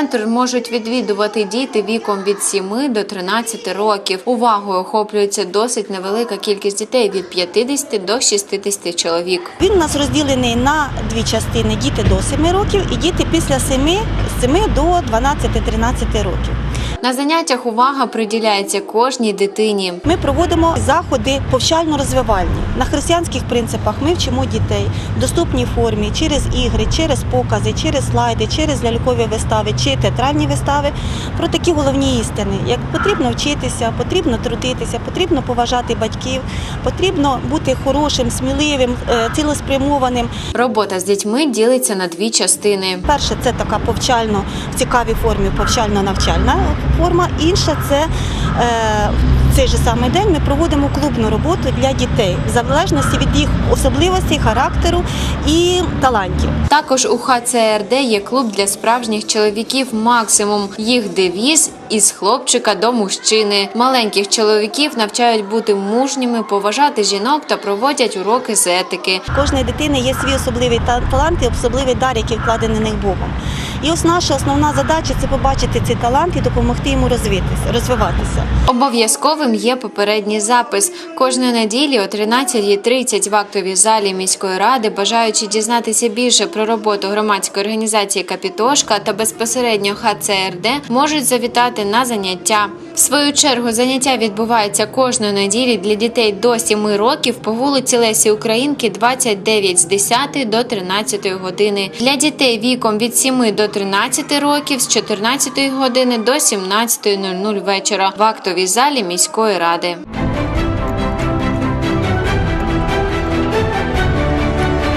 Центр можуть відвідувати діти віком від 7 до 13 років. Увагою охоплюється досить невелика кількість дітей від 50 до 60 чоловік. Він у нас розділений на дві частини: діти до 7 років і діти після 7, з 7 до 12-13 років. На заняттях увага приділяється кожній дитині. Ми проводимо заходи повчально-розвивальні. На християнських принципах ми вчимо дітей в доступній формі через ігри, через покази, через слайди, через лялькові вистави чи театральні вистави про такі головні істини. Як потрібно вчитися, потрібно трудитися, потрібно поважати батьків, потрібно бути хорошим, сміливим, е, цілеспрямованим. Робота з дітьми ділиться на дві частини. Перше, це така повчально в цікавій формі, повчально-навчальна форма. Інша це е, в цей же самий день ми проводимо клубну роботу для дітей в залежності від їх особливостей, характеру і талантів. Також у ХЦРД є клуб для справжніх чоловіків максимум. Їх девіз із хлопчика до мужчини. Маленьких чоловіків навчають бути мужніми, поважати жінок та проводять уроки з етики. Кожної дитини є свій особливий та- талант і особливий дар, який вкладений в них Богом. І ось наша основна задача це побачити цей талант і допомогти йому розвитися, розвиватися. Обов'язковим є попередній запис. Кожної неділі о 13.30 в актовій залі міської ради, бажаючи дізнатися більше про роботу громадської організації Капітошка та безпосередньо ХЦРД, можуть завітати на заняття. В свою чергу заняття відбуваються кожної неділі для дітей до 7 років по вулиці Лесі Українки, 29 з 10 до 13 години. Для дітей віком від 7 до 13 років з 14 години до 17.00 вечора в актовій залі міської ради.